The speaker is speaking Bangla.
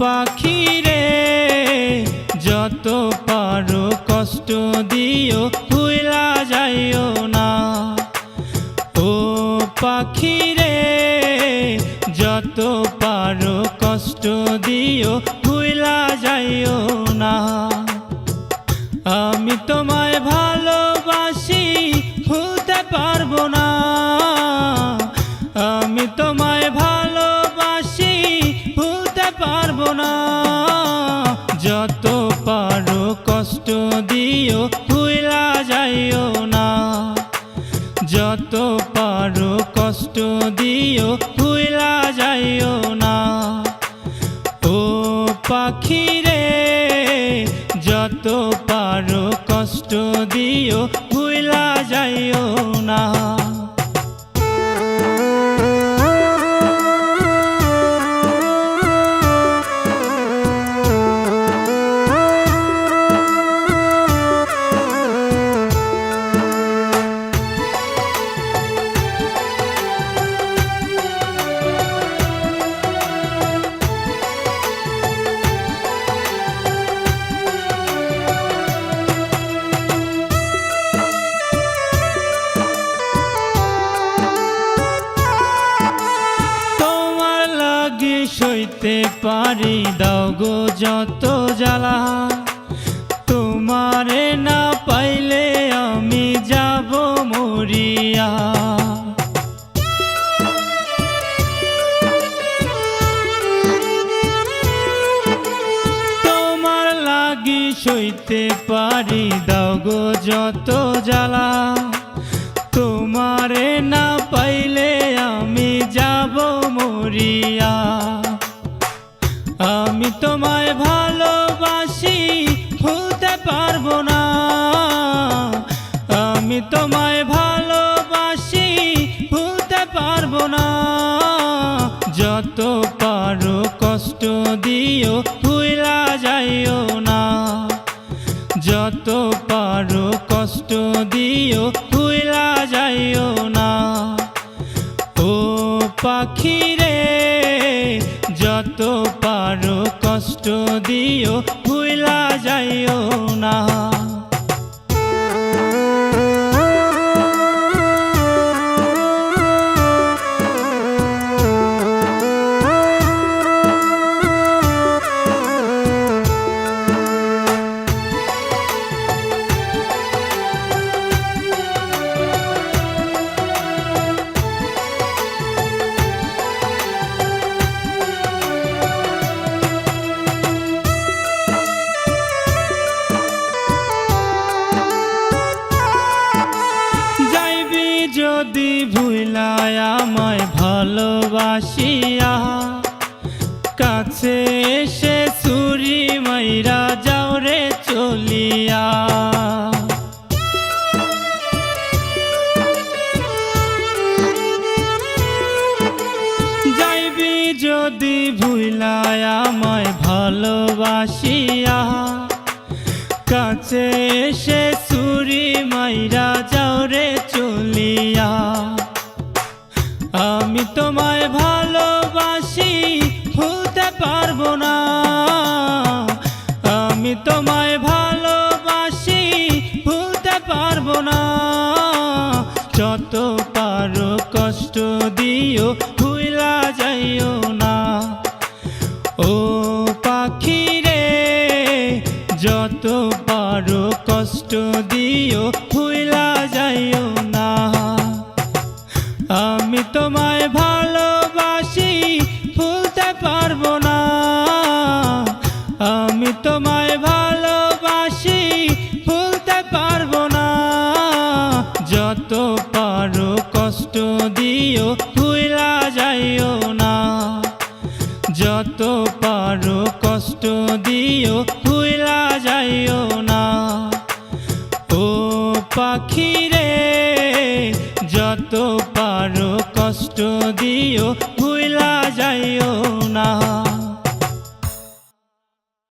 পাখি রে, যত পারো কষ্ট দিও ভুলা যাইও না। ও পাখি রে, যত পারো কষ্ট দিও ভুলা যাইও না। আমি তোমায় ভালোবাসি পারব না। যত পারো কষ্ট দিও ভুলা যাইও না। যত পারো কষ্ট দিও ভুলা যাইও না। ও পাখি রে যত পারো কষ্ট দিও ভুলা যাইও না। সইতে পারি, দাও গো যত জ্বালা। তোমারে না পাইলে আমি যাব মরিয়া। তোমার লাগি সইতে পারি, দাও গো যত জ্বালা। তোমারে না পাইলে আমি যাব মরিয়া। তোমায় ভালোবাসি, ভুলতে পারব না। আমি তোমায় ভালোবাসি, ভুলতে পারব না। যত পারো কষ্ট দিও ভুলা যাইও না। যত পারো কষ্ট দিও ভুলা যাইও না। ও পাখি দিও যদি ভুলায় আমায় ভালোবাসিয়া, কাছে এসে সুরি মাইরা যাও রে চলিয়া। যাইবি যদি ভুলায় আমায় ভালোবাসিয়া, কাছে এসে সুরি মাইরা যাও রে আমি তোমায় ভালোবাসি ভুলতে পারব না। যত পারো কষ্ট দিও ভুলা যাইও তোমায় ভালোবাসি, ভুলতে পারব না। যত পারো কষ্ট দিও ভুলা যাইও না। যত পারো কষ্ট দিও ভুলা যাইও না। ও পাখি রে যত পারো কষ্ট দিও ভুলা যাইও না।